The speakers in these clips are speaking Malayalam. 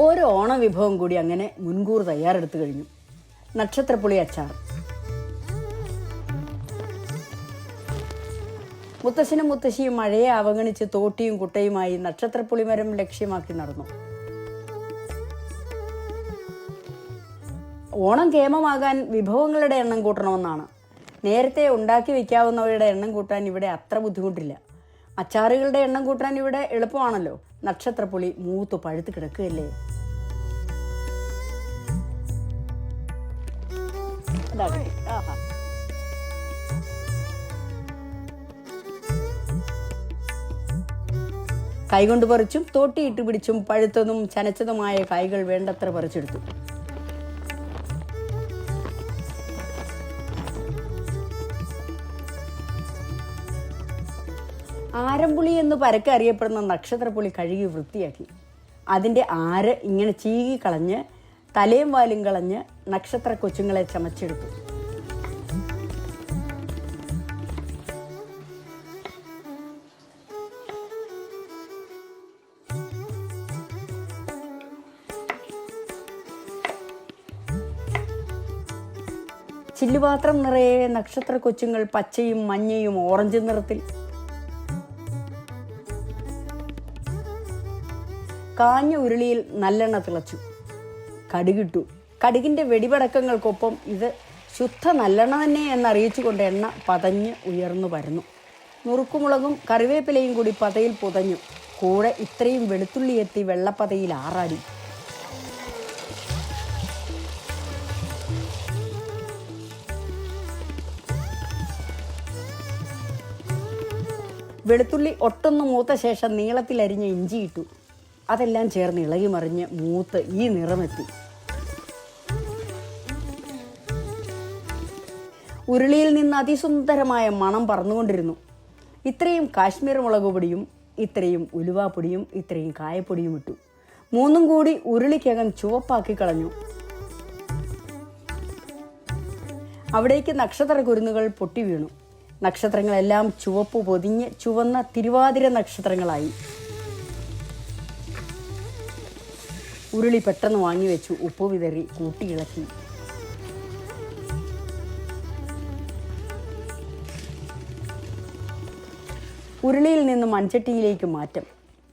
ഓരോ ഓണവിഭവം കൂടി അങ്ങനെ മുൻകൂർ തയ്യാറെടുത്തു കഴിഞ്ഞു. നക്ഷത്രപ്പുളി അച്ചാർ. മുത്തശ്ശനും മുത്തശ്ശിയും മഴയെ അവഗണിച്ച് തോട്ടിയും കുട്ടയുമായി നക്ഷത്രപ്പുളിമരം ലക്ഷ്യമാക്കി നടന്നു. ഓണം കേമമാകാൻ വിഭവങ്ങളുടെ എണ്ണം കൂട്ടണമെന്നാണ്. നേരത്തെ ഉണ്ടാക്കി വെക്കാവുന്നവയുടെ എണ്ണം കൂട്ടാൻ ഇവിടെ അത്ര ബുദ്ധിമുട്ടില്ല. അച്ചാറുകളുടെ എണ്ണം കൂട്ടാൻ ഇവിടെ എളുപ്പമാണല്ലോ. നക്ഷത്രപ്പുളി മൂത്ത് പഴുത്ത് കിടക്കുകയല്ലേ? കൈകൊണ്ട് പറിച്ചും തോട്ടിയിട്ട് പിടിച്ചും പഴുത്തതും ചനച്ചതുമായ കായ്കൾ വേണ്ടത്ര പറിച്ചെടുത്തു. ആരംപുളി എന്ന് പരക്കെ അറിയപ്പെടുന്ന നക്ഷത്രപ്പുളി കഴുകി വൃത്തിയാക്കി. അതിന്റെ ആര് ഇങ്ങനെ ചീകി കളഞ്ഞ് തലയും വാലും കളഞ്ഞ് നക്ഷത്ര കൊച്ചുങ്ങളെ ചമച്ചെടുത്തു. ചില്ലുപാത്രം നിറയെ നക്ഷത്ര കൊച്ചുങ്ങൾ പച്ചയും മഞ്ഞയും ഓറഞ്ച് നിറത്തിൽ കാഞ്ഞ ഉരുളിയിൽ നല്ലെണ്ണ തിളച്ചു. കടുകിട്ടു. കടുകിന്റെ വെടിപടക്കങ്ങൾക്കൊപ്പം ഇത് ശുദ്ധ നല്ലെണ്ണ തന്നെ എന്നറിയിച്ചുകൊണ്ട് എണ്ണ പതഞ്ഞ് ഉയർന്നു പരന്നു. നുറുക്കുമുളകും കറിവേപ്പിലയും കൂടി പതയിൽ പുതഞ്ഞു. കൂടെ ഇത്രയും വെളുത്തുള്ളി എത്തി വെള്ളപ്പതയിൽ ആറാടി. വെളുത്തുള്ളി ഒട്ടൊന്ന് മൂത്ത ശേഷം നീളത്തിലരിഞ്ഞ ഇഞ്ചി ഇട്ടു. അതെല്ലാം ചേർന്ന് ഇളകി മറിഞ്ഞ് മൂത്ത് ഈ നിറമെത്തി. ഉരുളിയിൽ നിന്ന് അതിസുന്ദരമായ മണം പറന്നുകൊണ്ടിരുന്നു. ഇത്രയും കാശ്മീർ മുളക് പൊടിയും ഇത്രയും ഉലുവാപ്പൊടിയും ഇത്രയും കായപ്പൊടിയും ഇട്ടു. മൂന്നും കൂടി ഉരുളിക്കകം ചുവപ്പാക്കി കളഞ്ഞു. അവിടേക്ക് നക്ഷത്ര കുരുന്നുകൾ പൊട്ടി വീണു. നക്ഷത്രങ്ങളെല്ലാം ചുവപ്പ് പൊതിഞ്ഞ് ചുവന്ന തിരുവാതിര നക്ഷത്രങ്ങളായി. ഉരുളി പെട്ടെന്ന് വാങ്ങി വെച്ചു. ഉപ്പ് വിതറി കൂട്ടിയിളക്കി ഉരുളിയിൽ നിന്ന് മൺചട്ടിയിലേക്ക് മാറ്റം.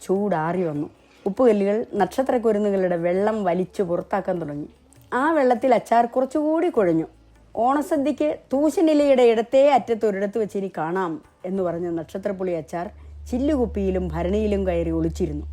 ചൂടാറി വന്നു. ഉപ്പുകല്ലുകൾ നക്ഷത്രക്കുരുന്നുകളുടെ വെള്ളം വലിച്ചു പുറത്താക്കാൻ തുടങ്ങി. ആ വെള്ളത്തിൽ അച്ചാർ കുറച്ചുകൂടി കുഴഞ്ഞു. ഓണസദ്യക്ക് തൂശനിലയുടെ ഇടത്തേ അറ്റത്തൊരിടത്ത് വെച്ച് ഇനി കാണാം എന്ന് പറഞ്ഞ നക്ഷത്രപ്പുളി അച്ചാർ ചില്ലുകുപ്പിയിലും ഭരണിയിലും കയറി ഒളിച്ചിരുന്നു.